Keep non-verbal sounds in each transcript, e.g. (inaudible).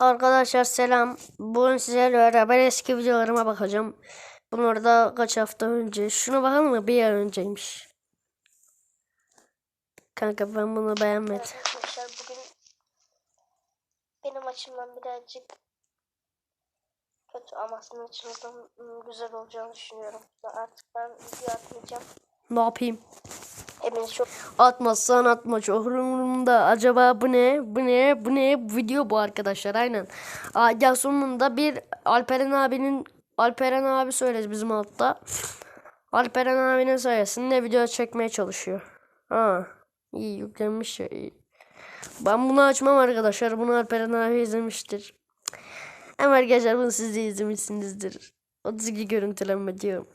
Arkadaşlar selam. Bugün sizlerle beraber eski videolarıma bakacağım. Bunlar da kaç hafta önce. Şuna bakalım mı? Bir ay önceymiş. Kanka ben bunu beğenmedim. Evet arkadaşlar bugün benim açımdan birazcık kötü ama sizin açınızdan güzel olacağını düşünüyorum. Artık ben video atmayacağım. Ne yapayım? Atmazsan atma çok umurumda. Acaba bu ne? Bu ne? Bu ne? Bu video bu arkadaşlar aynen. Aa, sonunda bir Alperen abinin Alperen abi söyledi bizim altta. Alperen abinin sayesinde video çekmeye çalışıyor. Ha, iyi yüklenmiş ya iyi. Ben bunu açmam arkadaşlar. Bunu Alperen abi izlemiştir. Ama arkadaşlar bunu siz de izlemişsinizdir. 32 görüntülenme diyor.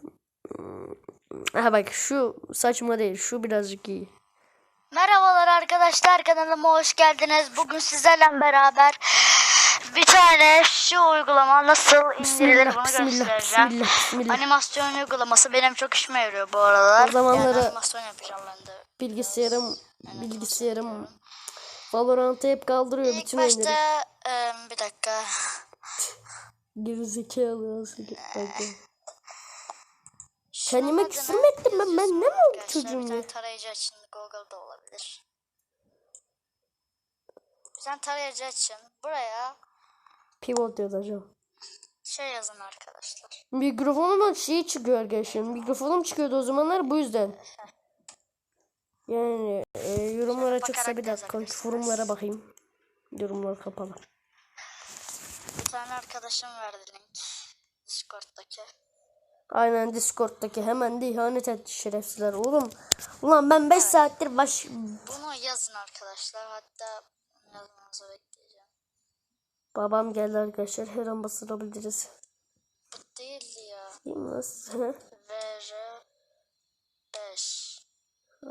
Ha bak şu saçma değil. Şu birazcık iyi. Merhabalar arkadaşlar kanalıma hoş geldiniz. Bugün sizlerle beraber bir tane şu uygulama nasıl indirilir bunu bismillah, göstereceğim. bismillah, bismillah. Animasyon uygulaması benim çok işime yarıyor bu aralar. O zamanları- Yani animasyon yapacağım ben de. Bilgisayarım bilgisayarım Valorant'ı hep kaldırıyor İlk bütün oyunları. başta e, bir dakika. Gerizekalı nasıl Kendime adını küfür mü ettim ben? Ben ne mi oldu çocuğum Bir tane tarayıcı açın. Google'da olabilir. Bir tane tarayıcı açın. Buraya Pivot yazacağım. şey yazın arkadaşlar. Mikrofonumdan şey çıkıyor arkadaşlar. Mikrofonum çıkıyordu o zamanlar bu yüzden. Yani e, yorumlar açıksa bakarak bir dakika yazabilirsiniz. forumlara bakayım. Yorumlar kapalı. Bir tane arkadaşım verdi link. Discord'daki. Aynen Discord'daki hemen de ihanet etti şerefsizler oğlum. Ulan ben 5 saattir baş... Bunu yazın arkadaşlar. Hatta yazmanızı bekleyeceğim. Babam geldi arkadaşlar her an basılabiliriz. Bu değildi ya. Değil nasıl? (laughs) VR5.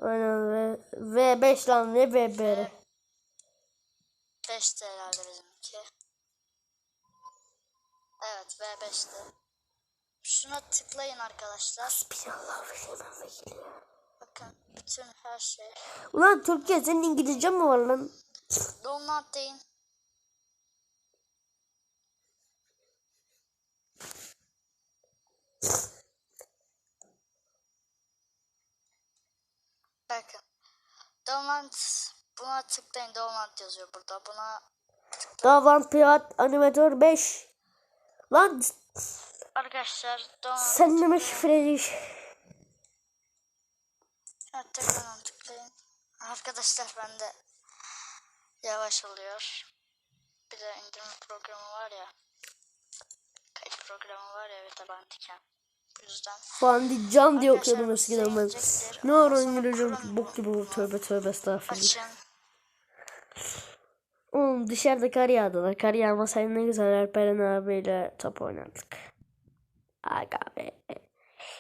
Aynen ve V5 lan ne VBR. 5'ti herhalde bizimki. Evet V5'ti. Şuna tıklayın arkadaşlar. Bismillah ve liman ve geliyor. Bakın bütün her şey. Ulan Türkiye senin İngilizce mi var lan? Download deyin. Bakın. Download buna tıklayın. Download yazıyor burada. Buna Davan Pirat Animatör 5. Lan arkadaşlar de mi şifreli? Evet, tekrardan tıklayın. Arkadaşlar bende yavaş oluyor. Bir de indirme programı var ya. Kayıt programı var ya bir de Bandicam. Bu yüzden Bandicam diye okuyordum eskiden ben. Ne ara İngilizce bok gibi bu tövbe tövbe estağfurullah. açın. Oğlum dışarıda kar yağdı da kar yağmasaydı ne güzel Alperen abiyle top oynardık. Aga be.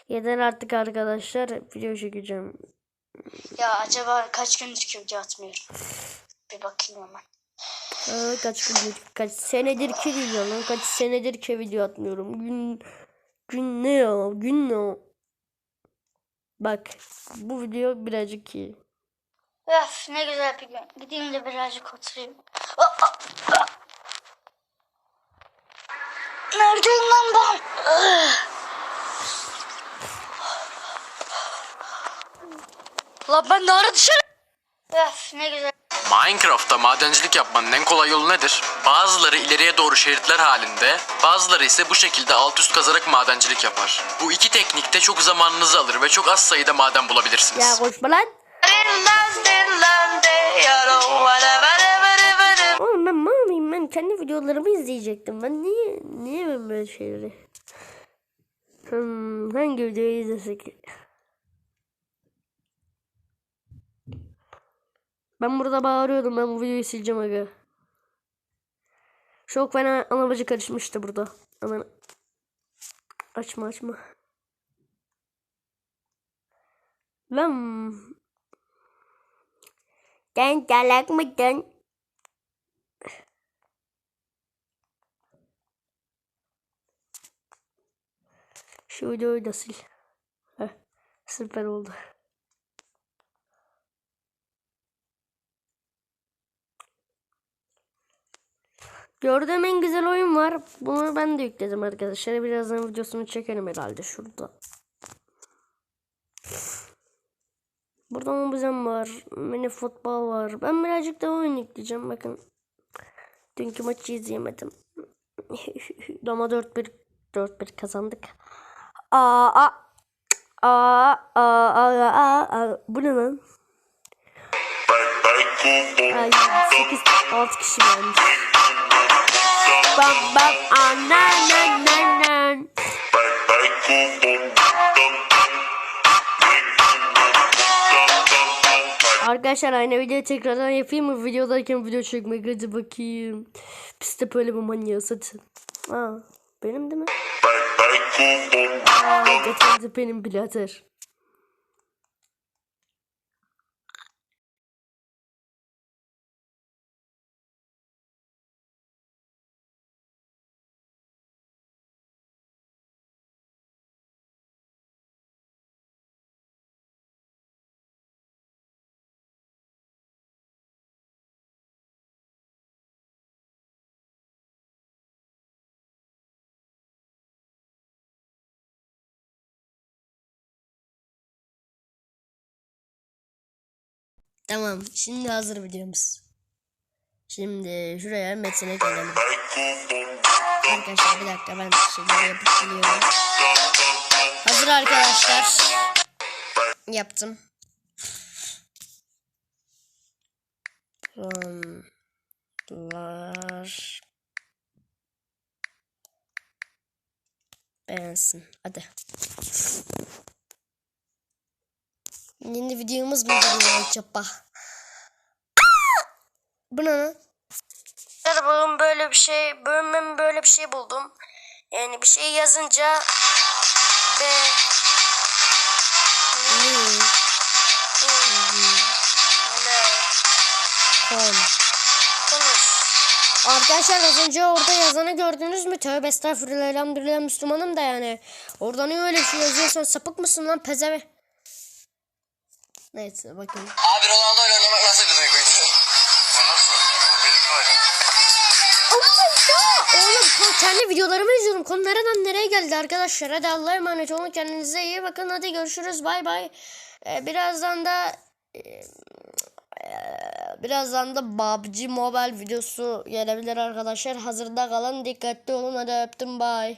Yeter artık arkadaşlar video çekeceğim. Ya acaba kaç gündür ki video atmıyorum? Bir bakayım hemen. Aa, kaç gündür, kaç senedir ki video lan kaç senedir ki video atmıyorum. Gün gün ne ya gün ne o? Bak bu video birazcık iyi. Öf ne güzel bir gün. Gideyim de birazcık oturayım. Aa, aa, aa. Neredeyim lan ben? Lan ben daha dışarı... Öf ne güzel. Minecraft'ta madencilik yapmanın en kolay yolu nedir? Bazıları ileriye doğru şeritler halinde, bazıları ise bu şekilde alt üst kazarak madencilik yapar. Bu iki teknikte çok zamanınızı alır ve çok az sayıda maden bulabilirsiniz. Ya koşma lan. Kendi videolarımı izleyecektim. Ben niye niye ben böyle şeyleri? Hmm, hangi videoyu izlesek? Ben burada bağırıyordum ben bu videoyu sileceğim aga. Çok fena anabacı karışmıştı burada. Aman. Açma açma. Lan. Sen salak mıydın? Şu videoyu da sil. Heh, süper oldu. Gördüğüm en güzel oyun var. Bunu ben de yükledim arkadaşlar. Birazdan videosunu çekerim herhalde şurada. Burada mobizem var. Mini futbol var. Ben birazcık da oyun yükleyeceğim. Bakın. Dünkü maçı izleyemedim. Ama 4-1 4-1 kazandık. Aa, aa, aa, aa, aa, aa. Bu ne lan? Ay, 8 6 kişi varmış. Bam bam anan nan nan nan. Arkadaşlar aynı videoyu tekrardan yapayım mı? Videodayken video çekmek hadi bakayım. De böyle bir manyağı satın. Aa, benim değil mi? Getirdi benim birader. Tamam şimdi hazır videomuz. Şimdi şuraya metine gelelim. Arkadaşlar bir dakika ben şeyleri yapıp geliyorum. Hazır arkadaşlar. Yaptım. Onlar beğensin. Hadi. Yeni videomuz mu geliyor acaba? Bu ne lan? Bugün böyle bir şey, ben böyle bir şey buldum. Yani bir şey yazınca B ne kon. konuş. Arkadaşlar az önce orada yazanı gördünüz mü? Tövbe estağfurullah elhamdülillah Müslümanım da yani. Orada niye öyle bir şey yazıyorsun? Sapık mısın lan pezeve? Neyse bakın. Abi Ronaldo ile oynamak nasıl bir duyguydu? Nasıl? Benim böyle. Oğlum kendi videolarımı izliyorum. Konu nereden nereye geldi arkadaşlar? Hadi Allah'a emanet olun. Kendinize iyi bakın. Hadi görüşürüz. Bay bay. Ee, birazdan da e, birazdan da PUBG Mobile videosu gelebilir arkadaşlar. Hazırda kalın. Dikkatli olun. Hadi öptüm. Bay.